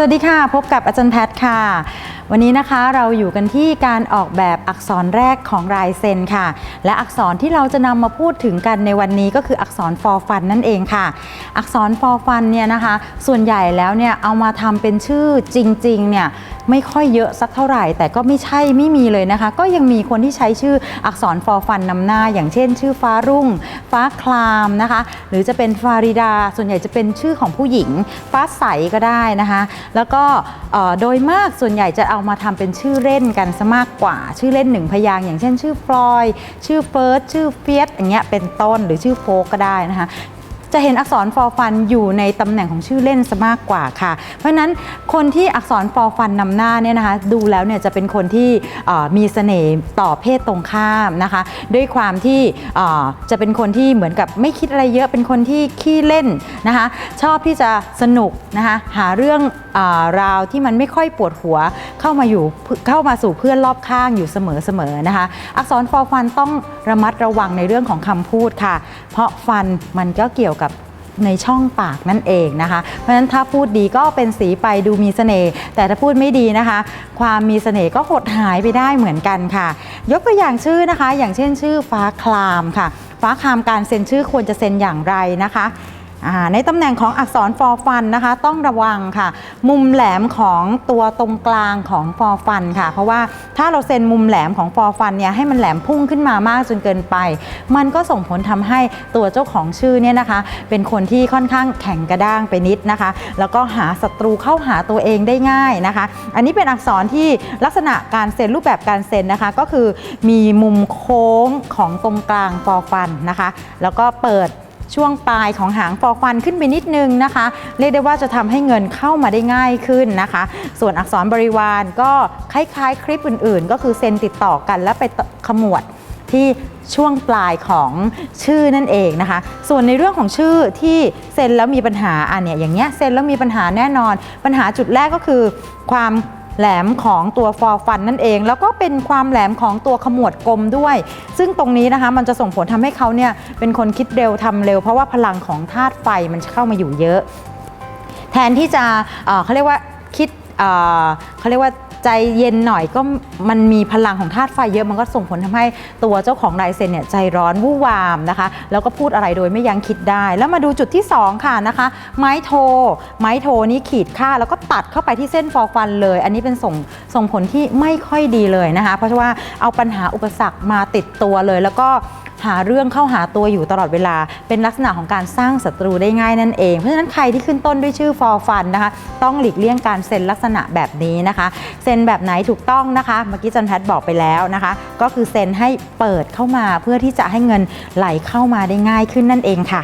สวัสดีค่ะ พบกับอาจารย์แพทย์ค่ะ วันนี้นะคะเราอยู่กันที่การออกแบบอักษรแรกของรายเซนค่ะ และอักษรที่เราจะนำมาพูดถึงกันในวันนี้ก็คืออักษรฟอฟันนั่นเองค่ะ อักษรฟอฟันเนี่ยนะคะ ส่วนใหญ่แล้วเนี่ยเอามาทำเป็นชื่อจริงๆเนี่ย ไม่ค่อยเยอะสักเท่าไหร่ แต่ก็ไม่ใช่ไม่มีเลยนะคะ ก็ยังมีคนที่ใช้ชื่ออักษรฟอฟันนำหน้า อย่างเช่น ชื่อฟ้ารุ่ง ฟ้าคลามนะคะ หรือจะเป็นฟาริดา ส่วนใหญ่จะเป็นชื่อของผู้หญิง ฟ้าใสก็ได้นะคะ แล้วก็โดยมากส่วนใหญ่จะเอามาทำเป็นชื่อเล่นกันซะมากกว่า ชื่อเล่นหนึ่งพยางอย่างเช่น ชื่อฟลอย ชื่อเฟิร์สชื่อเฟียสอย่างเงี้ยเป็นต้นหรือชื่อโฟกก็ได้นะคะ จะเห็นอักษรฟอฟันอยู่ในตำแหน่งของชื่อเล่นซะมากกว่าค่ะ เพราะนั้นคนที่อักษรฟอฟันนำหน้าเนี่ยนะคะดูแล้วเนี่ยจะเป็นคนที่มีเสน่ห์ต่อเพศตรงข้ามนะคะ ด้วยความที่จะเป็นคนที่เหมือนกับไม่คิดอะไรเยอะเป็นคนที่ขี้เล่นนะคะ ชอบที่จะสนุกนะคะหาเรื่องอราวที่มันไม่ค่อยปวดหัวเข้ามาอยู่เข้ามาสู่เพื่อนรอบข้างอยู่เสมอๆนะคะ อักษรฟอฟันต้องระมัดระวังในเรื่องของคำพูดค่ะ เพราะฟันมันก็เกี่ยวกับ ในช่องปากนั่นเองนะคะ เพราะฉะนั้นถ้าพูดดีก็เป็นสีไปดูมีเสน่ห์แต่ถ้าพูดไม่ดีนะคะ ความมีเสน่ห์ก็หดหายไปได้เหมือนกันค่ะ ยกตัวอย่างชื่อนะคะ อย่างเช่นชื่อฟ้าคลามค่ะ ฟ้าคลามการเซ็นชื่อควรจะเซ็นอย่างไรนะคะ ในตำแหน่งของอักษรฟอฟันนะคะ ต้องระวังค่ะ มุมแหลมของตัวตรงกลางของฟอฟันค่ะ เพราะว่าถ้าเราเซ็นมุมแหลมของฟอฟันเนี่ยให้มันแหลมพุ่งขึ้นมามากจนเกินไป มันก็ส่งผลทำให้ตัวเจ้าของชื่อเนี่ยนะคะ เป็นคนที่ค่อนข้างแข็งกระด้างไปนิดนะคะ แล้วก็หาศัตรูเข้าหาตัวเองได้ง่ายนะคะ อันนี้เป็นอักษรที่ลักษณะการเซ็นรูปแบบการเซ็นนะคะ ก็คือมีมุมโค้งของตรงกลางฟอฟันนะคะ แล้วก็เปิด ช่วงปลายของหางฟอฟันขึ้นไปนิดนึงนะคะ เรียกได้ว่าจะทำให้เงินเข้ามาได้ง่ายขึ้นนะคะ ส่วนอักษรบริวารก็คล้ายๆ คลิปอื่นๆ ก็คือเซ็นติดต่อกันและไปขมวดที่ช่วงปลายของชื่อนั่นเองนะคะ ส่วนในเรื่องของชื่อที่เซ็นแล้วมีปัญหาอันเนี้ยอย่างเงี้ยเซ็นแล้วมีปัญหาแน่นอน ปัญหาจุดแรกก็คือความ แหลมของตัวฟอร์ฟันนั่นเอง แล้วก็เป็นความแหลมของตัวขมวดกลมด้วย ซึ่งตรงนี้นะคะมันจะส่งผลทำให้เขาเนี่ยเป็นคนคิดเร็วทำเร็ว เพราะว่าพลังของธาตุไฟมันจะเข้ามาอยู่เยอะแทนที่จะเอ่อเขาเรียกว่า เขาเรียกว่าใจเย็นหน่อยก็มันมีพลังของธาตุไฟเยอะมันก็ส่งผลทำให้ตัวเจ้าของลายเซ็นเนี่ยใจร้อนวู่วามนะคะ แล้วก็พูดอะไรโดยไม่ยั้งคิดได้ แล้วมาดูจุดที่ 2 ค่ะนะคะ ไม้โท ไม้โทนี้ขีดค่าแล้วก็ตัดเข้าไปที่เส้นฟอฟันเลย อันนี้เป็นส่งส่งผลที่ไม่ค่อยดีเลยนะคะ เพราะว่าเอาปัญหาอุปสรรคมาติดตัวเลย แล้วก็ หาเรื่องเข้าหาตัวอยู่ตลอดเวลา เป็นลักษณะของการสร้างศัตรูได้ง่ายนั่นเอง เพราะฉะนั้นใครที่ขึ้นต้นด้วยชื่อฟอร์ฟันะคะ ต้องหลีกเลี่ยงการเซ็นลักษณะแบบนี้นะคะ เซ็นแบบไหนถูกต้องนะคะ เมื่อกี้จันแพทย์บอกไปแล้วนะคะ ก็คือเซ็นให้เปิดเข้ามาเพื่อที่จะให้เงินไหลเข้ามาได้ง่ายขึ้นนั่นเองค่ะ